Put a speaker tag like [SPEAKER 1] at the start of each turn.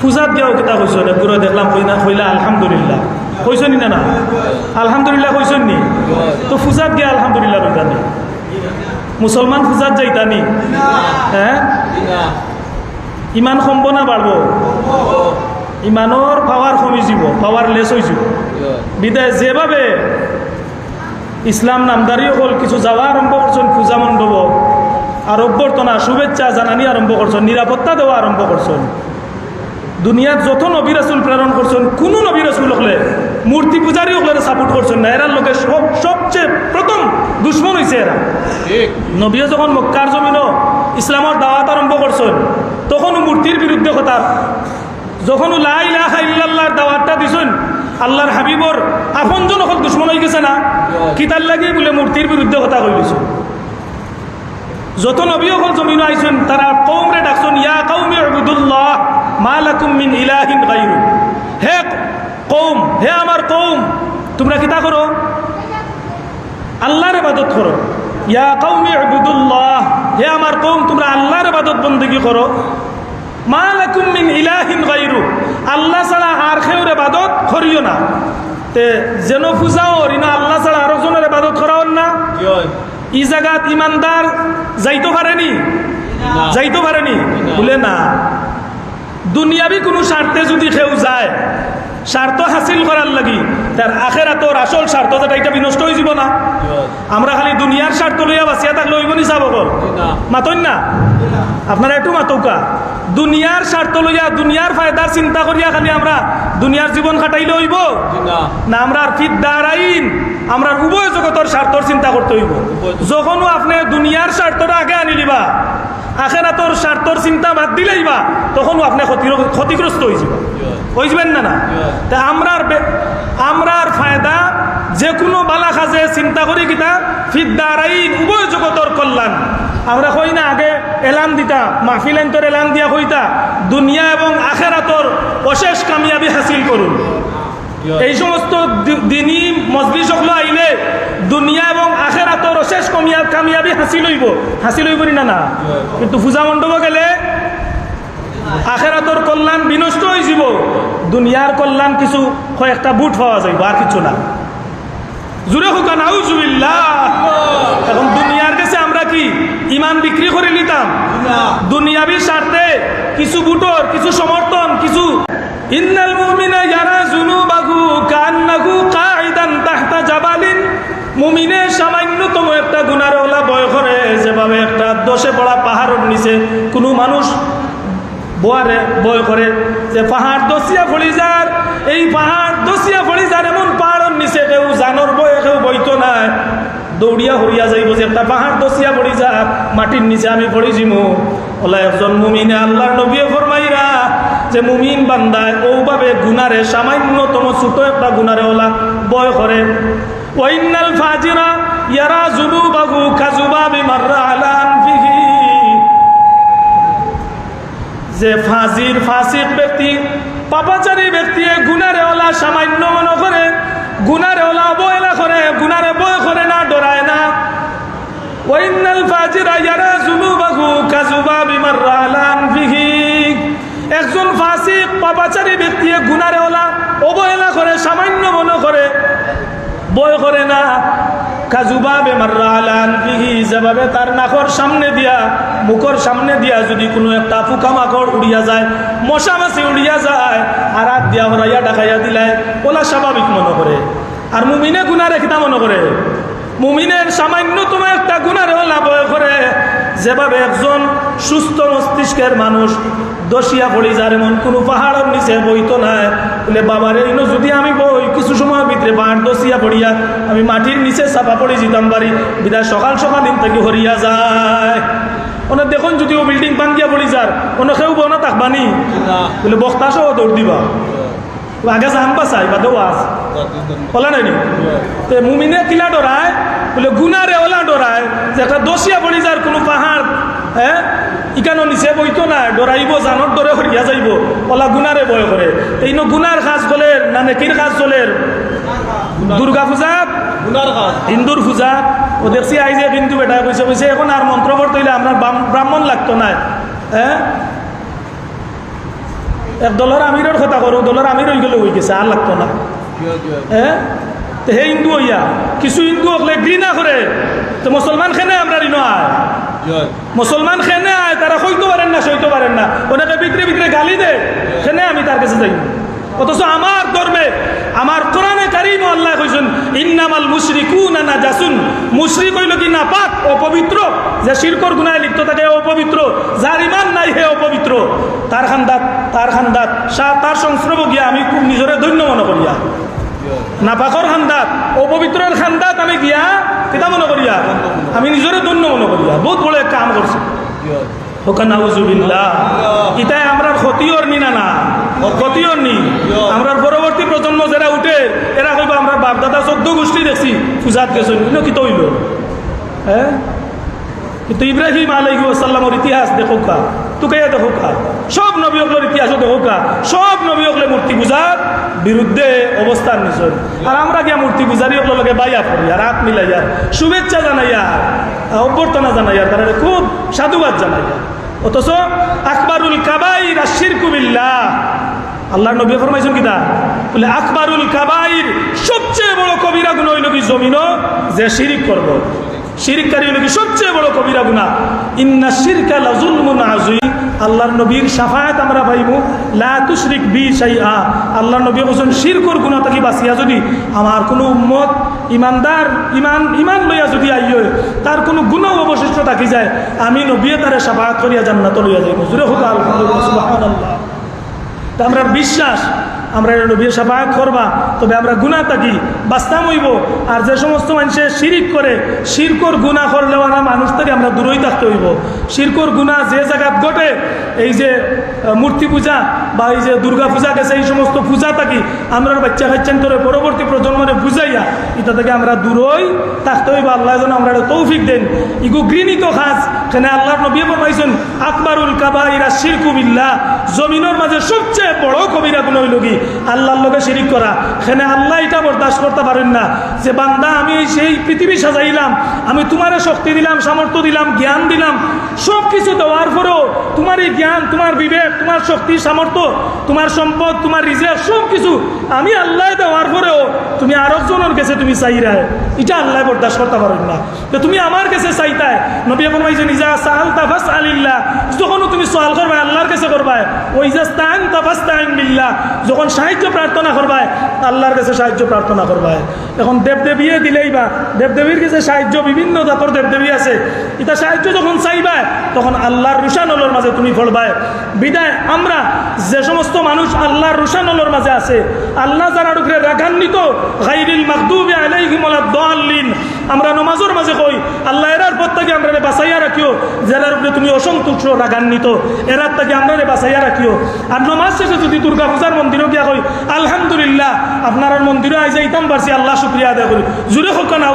[SPEAKER 1] পূজাত গিয়াও কিতা না? গুরু দেখলাম কইনা কইলা আলহামদুলিল্লাহ। কইস নি না? আলহামদুলিল্লাহ কইস নি তো পূজাত গিয়া আলহামদুলিল্লাহ কইতানি মুসলমান পূজাত যাইতানি হ্যাঁ ইমান সম্ভ না বাড়ব ইমানৰ পাৱাৰ কমি যাব লেছ হৈ যাব। বিদায়, যেভাবে ইসলাম নামদারিসকল কিছু যাওয়া আরম্ভ করছেন পূজা মণ্ডপ। আর অভ্যর্থনা শুভেচ্ছা জানানি আরম্ভ করছেন নিরাপত্তা দেওয়া আরম্ভ করছেন দুনিয়াত যত নবী রাসুল প্রেরণ করছেন কোনো নবী রাসুল হলে মূর্তি পূজারী হলে সাপোর্ট করছেন না। এরার লোকে সব সবচেয়ে প্রথম দুশ্মন হয়েছে এরা। নবীও যখন মক্কার জমিনও ইসলামর দাওয়াত আরম্ভ করছেন তখনও মূর্তির বিরুদ্ধে কথা। যখন লাইলাহার দাওয়াতটা দিছেন আল্লাহর হাবিবর আপনজন অকল দুশ্মন হয়ে গেছে না? কিতার লাগে বলে মূর্তির বিরুদ্ধে কথা কই দিছে যত নবী অকল জমিন আইছেন তারা কৌমরে ডাকছেন ইয়া কৌমে আবুদুল্লাহ মালাকুম মিন ইলাহিন গাইরু হে কৌম হে আমার কৌম তোমরা কিতা করো? আল্লাহর ইবাদত করো। ইয়া কৌমি আবুদুল্লাহ হে আমার কৌম তোমরা আল্লাহর ইবাদত বন্দেগী করো। মা লাকুম মিন ইলাহিন গাইরু আল্লাহ ছাড়া আর খেউর ইবাদত করিও না। তে যেন পূজাও না আল্লাহ ছাড়া আরও জনের ইবাদত করাও না। ই জায়গাত ইমানদার যাইতে পারেনি? যাইতে পারেনি? বলে না। দুনিয়াবি কোনো স্বার্থে যদি কেউ যায় স্বার্থ হাসিল করার লাগি। তার আখেরাতর আসল স্বার্থ যেটা এটা বিনষ্ট হয়ে যাব না। আমরা খালি দুনিয়ার স্বার্থ লইয়া বাঁচিয়া থাকলে হইব নি চাব মাতন না। আপনারা একটু মাতৌকা দুনিয়ার স্বার্থ লইয়া দুনিয়ার ফায়দার চিন্তা করিয়া খালি আমরা দুনিয়ার জীবন কাটাইলে হইব না। আমরা ফিদ্দার আইন আমরা উভয় জগতর স্বার্থর চিন্তা করতে হইব। যখনও আপনি দুনিয়ার স্বার্থটা আগে আনি দিবা আখেরাতর স্বার্থর চিন্তা বাদ দিলেইবা তখনও আপনি ক্ষতি- ক্ষতিগ্রস্ত হয়ে যাবে। হইবেন না না? তা আমরার আমরার ফায়দা যে কোনো বালা খাজে চিন্তা করি কিতা ফিদ্দার আইন উভয় জগতর কল্যাণ। আমরা কই না আগে এলান দিতা মাহফিল আইনতর এলান দিয়া কইতা দুনিয়া এবং আখেরাতর অশেষ কামিয়াবি হাসিল করুন। এই সমস্ত দি- দিনী মজলিস হলো আইলে দুনিয়া এবং আখেরাতর অশেষ কমিয়া কামিয়াবি হাসিল হইব। হাসিল হইব না না কিন্তু পূজা মণ্ডপ গেলে আখেরাতর কল্যাণ বিনষ্ট হয়ে যাব দুনিয়ার কল্যাণ কিছু কয়েকটা বুট পাওয়া যাইব, আর কিছু না। জুড়ে হোক, নাউজুবিল্লাহ। এখন দুনিয়ার কাছে আমরা কি? ইমান বিক্রি করে নিতাম? দুনিয়াবি স্বার্থে কিছু বুটর, কিছু সমর্থন, কিছু ইন্নাল মুমিনা ইয়ারা জুনুবাহু কান্নাহু কাইদান তাহতা জাবালিন। মুমিনের সামান্যতম একটা গুনার ওলা বয় করে যেভাবে একটা দশে পড়া পাহাড়ের নিচে কোনো মানুষ বোয়ারে বয় করে যে পাহাড় দসিয়া ফলি যার, এই পাহাড় দসিয়া ফলি যার, এমন পাহাড়ের নিচে কেউ জানর বয়ে কেউ বইতো নাই দৌড়িয়া হরিয়া যাইব যে একটা পাহাড় দসিয়া পড়ি যাক মাটির নিচে আমি পড়ি জিমু। ওলা একজন মুমিনে আল্লাহর নবীয়ে ফরমাইরা যে মুমিন বান্দায় ওভাবে গুনারে, সামান্যতম ছোট একটা গুনারে ওলা বয় করে। ওয়াইনাল ফাজিরা ইয়ারা জুনুবাহু কাজুবা বিমাররা যে ফাঁসির ফাঁসিক ব্যক্তি, পাপাচারী ব্যক্তি, গুনারে ওলা সামান্য মনে করে, গুনারে ওলা অবহেলা করে, গুনারে বয় করে না, ডরায় না। ফাজিরা একজন অবহেলা করে, সামান্য মনে করে, বয় করে না। কাজুবা বেমাররা আলান পিহি যেভাবে তার নাকর সামনে দিয়া, মুখর সামনে দিয়া যদি কোনো একটা পোকা মাকড় উড়িয়া যায় মশা মাছি উড়িয়া যায় আর হাত দিয়া হরাইয়া ডাকাইয়া দিলাই ওলা স্বাভাবিক মনে করে। আর মুমিনে গুনারে কিতা মনে করে। মুমিনের সামান্যতম একটা গুনারে ওলা বয় করে, যেভাবে একজন সুস্থ মস্তিষ্কের মানুষ দশিয়া পড়ি যার এমন কোনো পাহাড়ের নিচে বইতো নাই, বলে, বাবারে, ইনো যদি আমি বই, কিছু সময় ভিতরে বাঁট দোষিয়া পড়িয়া আমি মাটির নিচে চাপা পড়ে যেতাম বাড়ি। বিদায় সকাল সকাল দিন থেকে হরিয়া যায়। ওনার দেখুন যদি ও বিল্ডিং ভাঙ্গিয়া পড়ি যার ওনে কেউ বনা তাকবানি বলে বক্তাসও দৌড় দিবা। আগে যাহান বা চাই বা দেওয়াজ ওলা নাই তে মুমিনে কিলা ডরায় বলে গুনারে ওলা ডরায় যে একটা দশিয়া পড়ি যার কোনো পাহাড় হ্যাঁ ইকানো নিচে বইতো না ডরাইব জানত ডরে হরিয়া যাইব ওলা গুনারে বয় করে এই নো গুনার কাজ চলে না নেকির কাজ চলে দুর্গা পূজাত হিন্দুর পূজা ও দেখছি আই যে বিন্দু বেটা কইছে কইছে এখন আর মন্ত্র পড়তে আপনার ব্রাহ্মণ লাগতো না। হ্যাঁ এক দলের আমিরের কথা করো দলের আমির হয়ে গেলে হয়ে গেছে আর লাগতো না। হ্যাঁ হে? হিন্দু হইয়া কিছু হিন্দু হলে ঘৃণা করে তো মুসলমান খেনে আমরা ঋণ আয় মুসলমান খেনে আয় তারা সইতে পারেন না সইতে পারেন না। ওনাকে ভিতরে ভিতরে গালি দে। খেনে আমি তার কাছে যাই অথচ আমার ধর্মে আমার কোরআনে কারিম আল্লাহ কইছেন ইন্নামাল মুশরিকুন না জাসুন মুশরিক হইল কি না পাক অপবিত্র যে শিরকর গুনায় লিপ্ত থাকে অপবিত্র। যার ইমান নাই হে অপবিত্র। তার খান্দাত তার খান্দাত তার সংস্রব গিয়া আমি খুব নিজরে ধন্য মনে করিয়া নাপাকর খান্দাত অপবিত্রের খান্দাত আমি গিয়া কেটা মনে করিয়া আমি নিজরে ধন্য মনে করিয়া বহুত বড় এক কাম করছি। ওখানে ইতাই আমরা ক্ষতিওর নি না। না ক্ষতিওর নি আমরা পরবর্তী প্রজন্ম যারা উঠে, এরা কইবা, আমরা বাপদাদা চোদ্দ গোষ্ঠী দেখছি পূজাত গেছে ইনো কি তৈল হ্যাঁ? কিন্তু ইব্রাহিম আলাইহি আসাল্লামর ইতিহাস দেখো কা তোকে দেখো কা। সব নবী অগলের ইতিহাসও দেখো কা। সব নবী অগলে মূর্তি পূজার বিরুদ্ধে অবস্থান নিছল আর আমরা গিয়া মূর্তি পূজারি অগলকে বাইয়া পড়ি, আর হাত মিলাইয়া, শুভেচ্ছা জানাইয়া, অভ্যর্থনা জানাইয়া, তারা খুব সাধুবাদ জানাইয়া। অথচ আকবরুল কাবাইর আশির কুবিল্লা আল্লাহ নবী ফরমাইছেন কিতা বলে, আকবরুল কাবাইর, সবচেয়ে বড় কবিরা গুণ হইল কি জমিন? যে শিরিক করব। শিরিককারী হইল কি সবচেয়ে বড় কবিরা গুণা ইন্না শিরকা লাজুলমুন আযীম। আল্লাহর নবীর শাফায়াত আমরা পাইমু লা তুশরিক বি শাইআ। আল্লাহর নবী বলেন শিরকর গুনাহ থেকে বাঁচিয়া যদি আমার কোনো উম্মত ইমানদার, ইমান ইমান লইয়া যদি আইয়, তার কোনো গুণাও অবশিষ্ট থাকি যায়, আমি নবী তারে শাফায়াত করিয়া জান্নাত লইয়া যাইব। জুরে হোক আলহামদুলিল্লাহ, সুবহানাল্লাহ। তা আমরা বিশ্বাস আমরা নবীর সাফায়াত করবা, তবে আমরা গুণা থাকি বাস্তাম হইব। আর যে সমস্ত মানুষে শিরিক করে, শিরকর গুণা করলেও না মানুষ থেকে আমরা দূরই থাকতে হইব। শিরকর গুণা যে জায়গাত ঘটে, এই যে মূর্তি পূজা বা এই যে দুর্গা পূজা গেছে, এই সমস্ত পূজা থাকি, আমরা বাচ্চা কাচ্চান করে পরবর্তী প্রজন্মরে বুঝাইয়া, এটা থেকে আমরা দূরই থাকতে হইব। আল্লাহ যেন আমরা তৌফিক দেন। ইগু ঘৃণিত খাস কেন আল্লাহর নবী ফরমাইছেন, আকবরুল কাবাইরা শিরকু বিল্লাহ, জমিনের মাঝে সবচেয়ে বড় কবিরা গুণ হইল আল্লাহর লগে শিরিক করা। সেনে আল্লাহ এটা বরদাস্ত করতে পারেন না যে, বান্দা, আমি সেই পৃথিবী সাজাইলাম, আমি তোমারে শক্তি দিলাম, সামর্থ্য দিলাম, জ্ঞান দিলাম সব কিছু দেওয়ার পরেও তোমার এই জ্ঞান, তোমার বিবেক, তোমার শক্তি, সামর্থ্য, তোমার সম্পদ, তোমার রিজার্ভ সব কিছু আমি আল্লাহ দেওয়ার পরেও তুমি আরেকজনের কাছে তুমি চাইরায়। এটা আল্লাহ বরদাস্ত করতে পারেন না। তো তুমি আমার কাছে চাইতায় নবী ফরমাইছে নিজা সাহাল তাফাস আলিল্লাহ যখন তুমি সওয়াল করবে, আল্লাহর কাছে করবায় ওই যে স্তান তাফাস তাইন যখন সাহায্য প্রার্থনা করবায়, আল্লাহর কাছে সাহায্য প্রার্থনা করবায়। এখন দেবদেবীয়ে দিলেই বা, দেবদেবীর কাছে সাহায্য, বিভিন্ন জাতর দেবদেবী আছে এটা সাহায্য যখন চাইবায়, তখন আল্লাহর রুশানলের মাঝে তুমি ফলবায় বিদায়, আমরা যে সমস্ত মানুষ আল্লাহর রুশানলের মাঝে আছে, আল্লাহ যারা উপরে রাগান্বিত আমরা নমাজের মাঝে কই, আল্লাহ আমরা বাঁচাইয়া রাখিও। জেলার উপরে তুমি অসন্তুষ্ট, রাগান্বিত। এরার তাকে আমরা বাঁচাইয়া রাখিও। আর নমাজ শেষে যদি দুর্গা পূজার মন্দিরও গিয়া কই, আলহামদুলিল্লাহ আপনার মন্দিরে আই যাইতাম পারছি, আল্লাহ শুক্রিয়া আদায় করি। জুড়ে হোক না